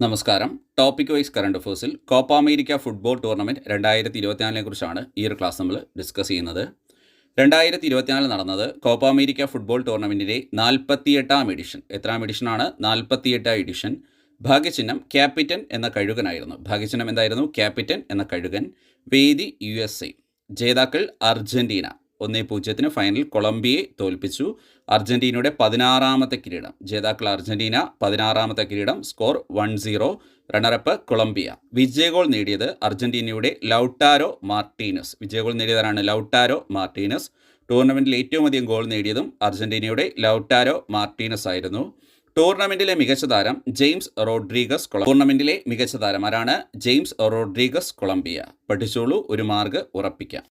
നമസ്കാരം. Topic wise current അഫേഴ്സിൽ Copa America football tournament രണ്ടായിരത്തി ഇരുപത്തിനാലിനെ കുറിച്ചാണ് ഈ ഒരു ക്ലാസ് നമ്മൾ ഡിസ്കസ് ചെയ്യുന്നത്. രണ്ടായിരത്തി ഇരുപത്തിനാലിൽ നടന്നത് കോപ്പ അമേരിക്ക ഫുട്ബോൾ ടൂർണമെന്റിന്റെ നാൽപ്പത്തിയെട്ടാം എഡിഷൻ എത്രാം എഡിഷനാണ് നാൽപ്പത്തിയെട്ടാം എഡിഷൻ ഭാഗ്യചിഹ്നം ക്യാപിറ്റൻ എന്ന കഴുകനായിരുന്നു. ഭാഗ്യചിഹ്നം എന്തായിരുന്നു? ക്യാപിറ്റൻ എന്ന കഴുകൻ. വേദി യു ജേതാക്കൾ അർജന്റീന ഒന്നേ പൂജ്യത്തിന് ഫൈനൽ കൊളംബിയയെ തോൽപ്പിച്ചു. അർജന്റീനയുടെ പതിനാറാമത്തെ കിരീടം. ജേതാക്കൾ അർജന്റീന പതിനാറാമത്തെ കിരീടം score one zero runner up Colombia. വിജയഗോൾ നേടിയത് അർജന്റീനയുടെ ലൗട്ടാരോ മാർട്ടീനസ്. വിജയഗോൾ നേടിയതാരാണ്? Lautaro Martinez. ടൂർണമെന്റിൽ ഏറ്റവും അധികം ഗോൾ നേടിയതും അർജന്റീനയുടെ ലൗട്ടാരോ മാർട്ടീനസ് ആയിരുന്നു. ടൂർണമെന്റിലെ മികച്ച താരം ജെയിംസ് റോഡ്രീഗസ് കൊളം ടൂർണമെന്റിലെ മികച്ച താരം ആരാണ്? James Rodriguez Colombia. പഠിച്ചോളൂ ഒരു മാർഗ് ഉറപ്പിക്കാം.